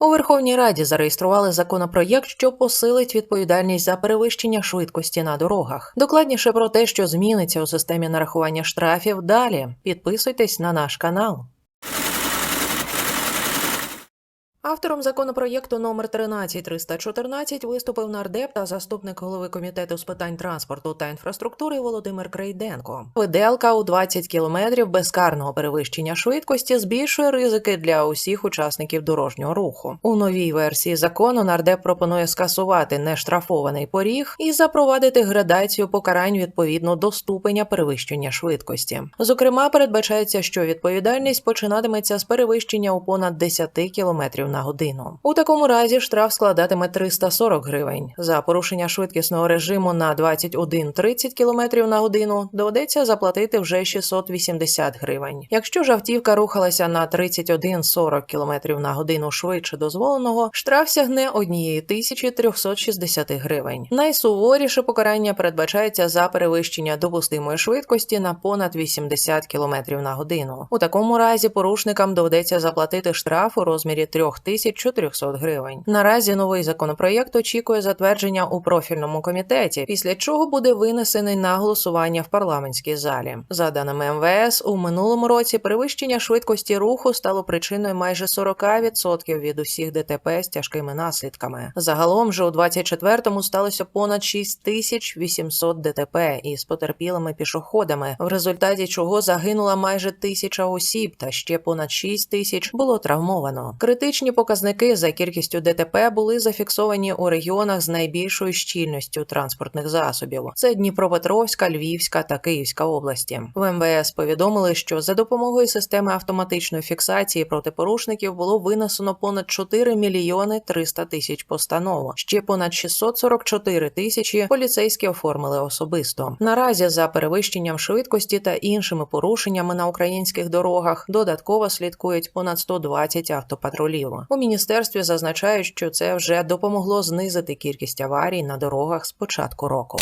У Верховній Раді зареєстрували законопроєкт, що посилить відповідальність за перевищення швидкості на дорогах. Докладніше про те, що зміниться у системі нарахування штрафів. Далі підписуйтесь на наш канал. Автором законопроєкту номер 13314 виступив нардеп та заступник голови комітету з питань транспорту та інфраструктури Володимир Крейденко. Виделка у 20 кілометрів безкарного перевищення швидкості збільшує ризики для усіх учасників дорожнього руху. У новій версії закону нардеп пропонує скасувати нештрафований поріг і запровадити градацію покарань відповідно до ступеня перевищення швидкості. Зокрема, передбачається, що відповідальність починатиметься з перевищення у понад 10 кілометрів на годину. У такому разі штраф складатиме 340 гривень. За порушення швидкісного режиму на 21-30 км на годину доведеться заплатити вже 680 гривень. Якщо ж автівка рухалася на 31-40 км на годину швидше дозволеного, штраф сягне 1360 гривень. Найсуворіше покарання передбачається за перевищення допустимої швидкості на понад 80 км на годину. У такому разі порушникам доведеться заплатити штраф у розмірі 3400 гривень. Наразі новий законопроєкт очікує затвердження у профільному комітеті, після чого буде винесений на голосування в парламентській залі. За даними МВС, у минулому році перевищення швидкості руху стало причиною майже 40% від усіх ДТП з тяжкими наслідками. Загалом же у 24-му сталося понад 6800 ДТП із потерпілими пішоходами, в результаті чого загинула майже тисяча осіб, та ще понад 6 тисяч було травмовано. Критичні показники за кількістю ДТП були зафіксовані у регіонах з найбільшою щільністю транспортних засобів: це Дніпропетровська, Львівська та Київська області. В МВС повідомили, що за допомогою системи автоматичної фіксації протипорушників було винесено понад 4 мільйони 300 тисяч постанов. Ще понад 644 тисячі поліцейські оформили особисто. Наразі за перевищенням швидкості та іншими порушеннями на українських дорогах додатково слідкують понад 120 автопатрулів. У міністерстві зазначають, що це вже допомогло знизити кількість аварій на дорогах з початку року.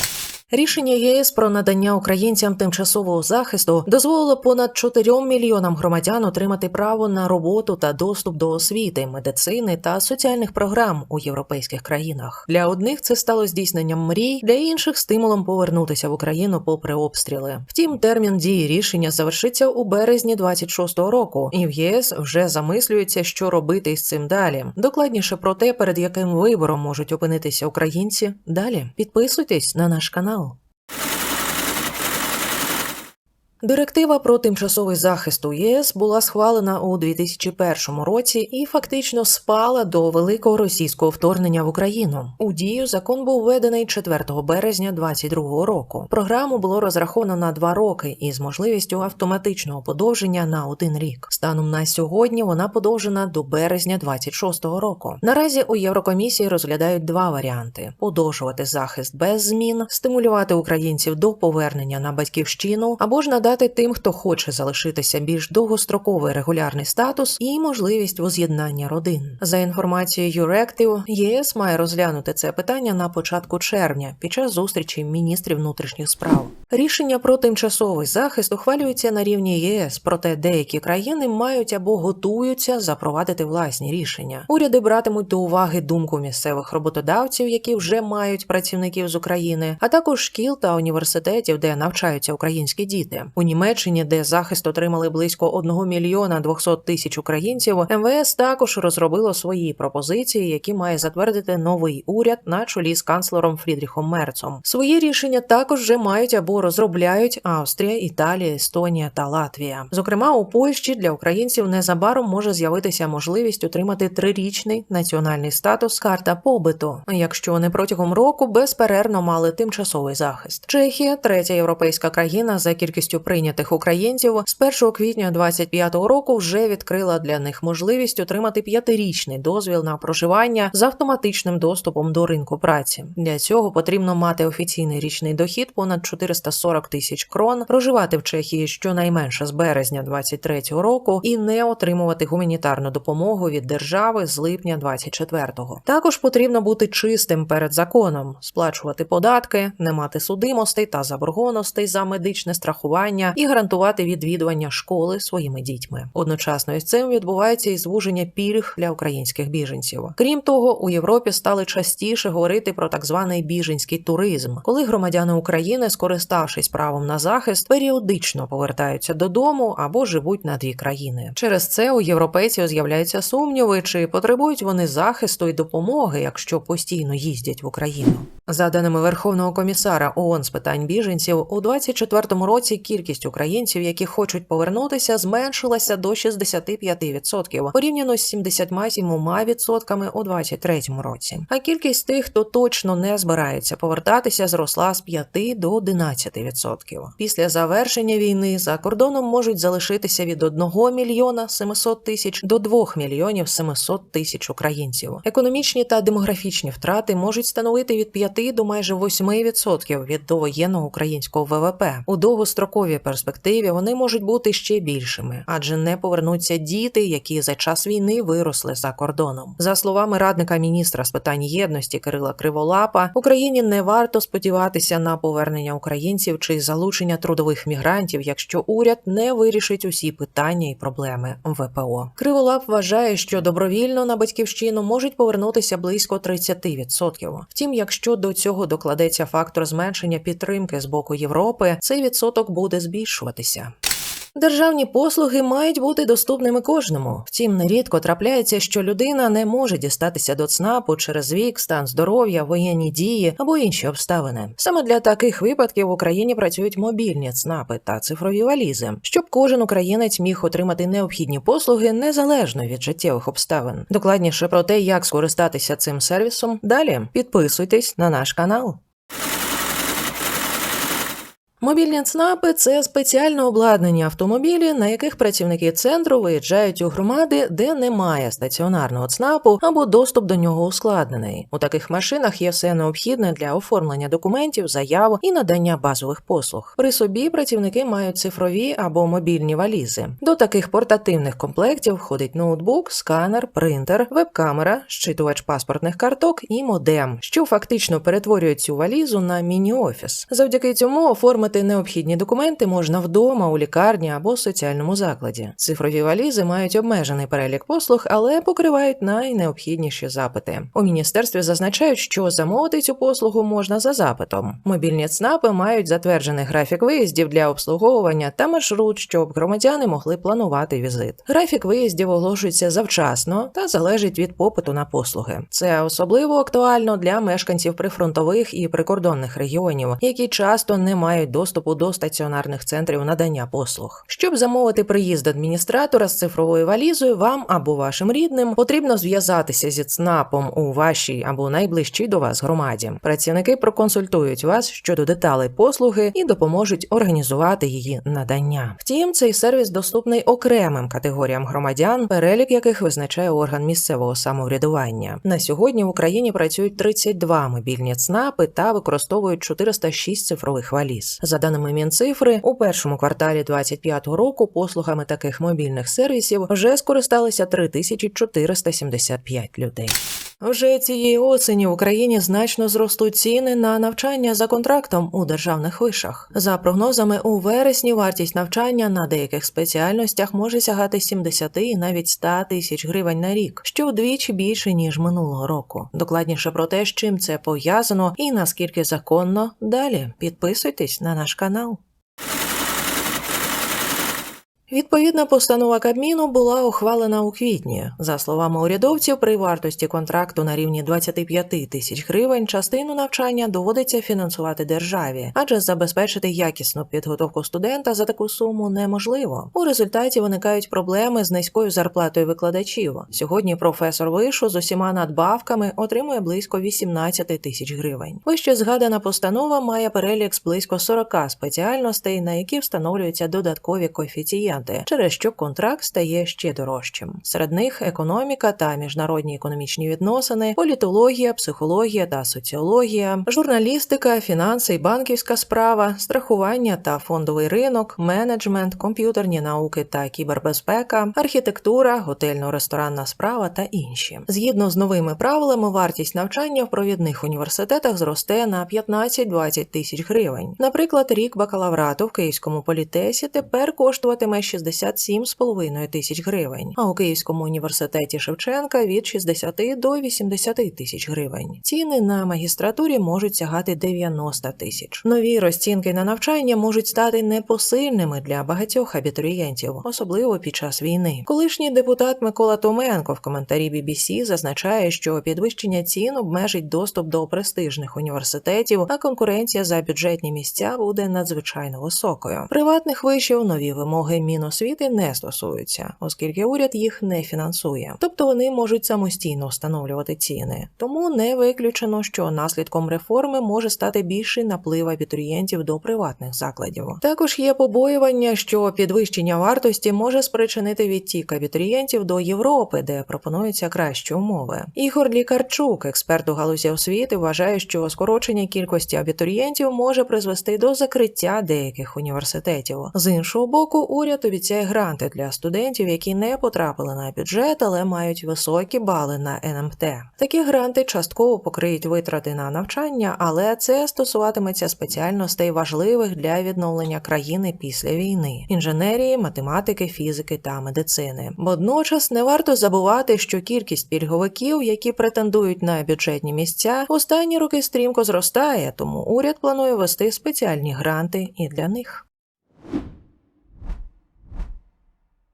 Рішення ЄС про надання українцям тимчасового захисту дозволило понад 4 мільйонам громадян отримати право на роботу та доступ до освіти, медицини та соціальних програм у європейських країнах. Для одних це стало здійсненням мрій, для інших стимулом повернутися в Україну попри обстріли. Втім, термін дії рішення завершиться у березні 26-го року, і в ЄС вже замислюється, що робити із цим далі. Докладніше про те, перед яким вибором можуть опинитися українці. Далі підписуйтесь на наш канал. Директива про тимчасовий захист у ЄС була схвалена у 2001 році і фактично спала до великого російського вторгнення в Україну. У дію закон був введений 4 березня 2022 року. Програму було розраховано на два роки із можливістю автоматичного подовження на один рік. Станом на сьогодні вона подовжена до березня 26 року. Наразі у Єврокомісії розглядають два варіанти: подовжувати захист без змін, стимулювати українців до повернення на батьківщину або ж надати надати тим, хто хоче залишитися більш довгостроковий регулярний статус і можливість воз'єднання родин. За інформацією Юректив, ЄС має розглянути це питання на початку червня під час зустрічі міністрів внутрішніх справ. Рішення про тимчасовий захист ухвалюється на рівні ЄС, проте деякі країни мають або готуються запровадити власні рішення. Уряди братимуть до уваги думку місцевих роботодавців, які вже мають працівників з України, а також шкіл та університетів, де навчаються українські діти. У Німеччині, де захист отримали близько 1 мільйона 200 тисяч українців, МВС також розробило свої пропозиції, які має затвердити новий уряд на чолі з канцлером Фрідріхом Мерцом. Свої рішення також вже мають або розробляють Австрія, Італія, Естонія та Латвія. Зокрема, у Польщі для українців незабаром може з'явитися можливість отримати трирічний національний статус карта побиту, якщо вони протягом року безперервно мали тимчасовий захист. Чехія, третя європейська країна за кількістю прийнятих українців, з 1 квітня 25-го року вже відкрила для них можливість отримати п'ятирічний дозвіл на проживання з автоматичним доступом до ринку праці. Для цього потрібно мати офіційний річний дохід понад 440 тисяч крон, проживати в Чехії щонайменше з березня 23-го року і не отримувати гуманітарну допомогу від держави з липня 24-го. Також потрібно бути чистим перед законом, сплачувати податки, не мати судимостей та заборгованостей за медичне страхування і гарантувати відвідування школи своїми дітьми. Одночасно із цим відбувається і звуження пільг для українських біженців. Крім того, у Європі стали частіше говорити про так званий біженський туризм, коли громадяни України, скориставшись правом на захист, періодично повертаються додому або живуть на дві країни. Через це у європейців з'являються сумніви, чи потребують вони захисту і допомоги, якщо постійно їздять в Україну. За даними Верховного комісара ООН з питань біженців, у 2024 році кількість українців, які хочуть повернутися, зменшилася до 65% порівняно з 77% у 2023 році. А кількість тих, хто точно не збирається повертатися, зросла з 5 до 11%. Після завершення війни за кордоном можуть залишитися від 1 мільйона 700 тисяч до 2 мільйонів 700 тисяч українців. Економічні та демографічні втрати можуть становити від 5 до майже 8% від довоєнного українського ВВП. У довгостроковій перспективі вони можуть бути ще більшими, адже не повернуться діти, які за час війни виросли за кордоном. За словами радника міністра з питань єдності Кирила Криволапа, Україні не варто сподіватися на повернення українців чи залучення трудових мігрантів, якщо уряд не вирішить усі питання і проблеми ВПО. Криволап вважає, що добровільно на батьківщину можуть повернутися близько 30%. Втім, якщо до цього докладеться фактор зменшення підтримки з боку Європи, цей відсоток буде збільшуватися. Державні послуги мають бути доступними кожному. Втім, нерідко трапляється, що людина не може дістатися до ЦНАПу через вік, стан здоров'я, воєнні дії або інші обставини. Саме для таких випадків в Україні працюють мобільні ЦНАПи та цифрові валізи, щоб кожен українець міг отримати необхідні послуги незалежно від життєвих обставин. Докладніше про те, як скористатися цим сервісом. Далі підписуйтесь на наш канал. Мобільні ЦНАПи це спеціально обладнані автомобілі, на яких працівники центру виїжджають у громади, де немає стаціонарного ЦНАПу або доступ до нього ускладнений. У таких машинах є все необхідне для оформлення документів, заяв і надання базових послуг. При собі працівники мають цифрові або мобільні валізи. До таких портативних комплектів входить ноутбук, сканер, принтер, веб-камера, щитувач паспортних карток і модем, що фактично перетворює цю валізу на міні-офіс. Завдяки цьому оформити необхідні документи можна вдома, у лікарні або соціальному закладі. Цифрові валізи мають обмежений перелік послуг, але покривають найнеобхідніші запити. У міністерстві зазначають, що замовити цю послугу можна за запитом. Мобільні ЦНАПи мають затверджений графік виїздів для обслуговування та маршрут, щоб громадяни могли планувати візит. Графік виїздів оголошується завчасно та залежить від попиту на послуги. Це особливо актуально для мешканців прифронтових і прикордонних регіонів, які часто не мають доступу до стаціонарних центрів надання послуг. Щоб замовити приїзд адміністратора з цифровою валізою, вам або вашим рідним потрібно зв'язатися зі ЦНАПом у вашій або найближчій до вас громаді. Працівники проконсультують вас щодо деталей послуги і допоможуть організувати її надання. Втім, цей сервіс доступний окремим категоріям громадян, перелік яких визначає орган місцевого самоврядування. На сьогодні в Україні працюють 32 мобільні ЦНАПи та використовують 406 цифрових валіз. За даними Мінцифри, у першому кварталі 2025 року послугами таких мобільних сервісів вже скористалися 3475 людей. Вже цієї осені в Україні значно зростуть ціни на навчання за контрактом у державних вишах. За прогнозами, у вересні вартість навчання на деяких спеціальностях може сягати 70 і навіть 100 тисяч гривень на рік, що вдвічі більше ніж минулого року. Докладніше про те, з чим це пов'язано і наскільки законно. Далі підписуйтесь на наш канал. Відповідна постанова Кабміну була ухвалена у квітні. За словами урядовців, при вартості контракту на рівні 25 тисяч гривень частину навчання доводиться фінансувати державі, адже забезпечити якісну підготовку студента за таку суму неможливо. У результаті виникають проблеми з низькою зарплатою викладачів. Сьогодні професор вишу з усіма надбавками отримує близько 18 тисяч гривень. Вище згадана постанова має перелік з близько 40 спеціальностей, на які встановлюються додаткові коефіцієнти. Документи, через що контракт стає ще дорожчим. Серед них економіка та міжнародні економічні відносини, політологія, психологія та соціологія, журналістика, фінанси і банківська справа, страхування та фондовий ринок, менеджмент, комп'ютерні науки та кібербезпека, архітектура, готельно-ресторанна справа та інші. Згідно з новими правилами, вартість навчання в провідних університетах зросте на 15-20 тисяч гривень. Наприклад, рік бакалаврату в Київському політесі тепер коштуватиме 67,5 тисяч гривень, а у Київському університеті Шевченка від 60 до 80 тисяч гривень. Ціни на магістратурі можуть сягати 90 тисяч. Нові розцінки на навчання можуть стати непосильними для багатьох абітурієнтів, особливо під час війни. Колишній депутат Микола Томенко в коментарі BBC зазначає, що підвищення цін обмежить доступ до престижних університетів, а конкуренція за бюджетні місця буде надзвичайно високою. Приватних вишів нові вимоги Міносвіти не стосуються, оскільки уряд їх не фінансує, тобто вони можуть самостійно встановлювати ціни. Тому не виключено, що наслідком реформи може стати більший наплив абітурієнтів до приватних закладів. Також є побоювання, що підвищення вартості може спричинити відтік абітурієнтів до Європи, де пропонуються кращі умови. Ігор Лікарчук, експерт у галузі освіти, вважає, що скорочення кількості абітурієнтів може призвести до закриття деяких університетів. З іншого боку, уряд обіцяє гранти для студентів, які не потрапили на бюджет, але мають високі бали на НМТ. Такі гранти частково покриють витрати на навчання, але це стосуватиметься спеціальностей важливих для відновлення країни після війни: інженерії, математики, фізики та медицини. Водночас не варто забувати, що кількість пільговиків, які претендують на бюджетні місця, останні роки стрімко зростає, тому уряд планує ввести спеціальні гранти і для них.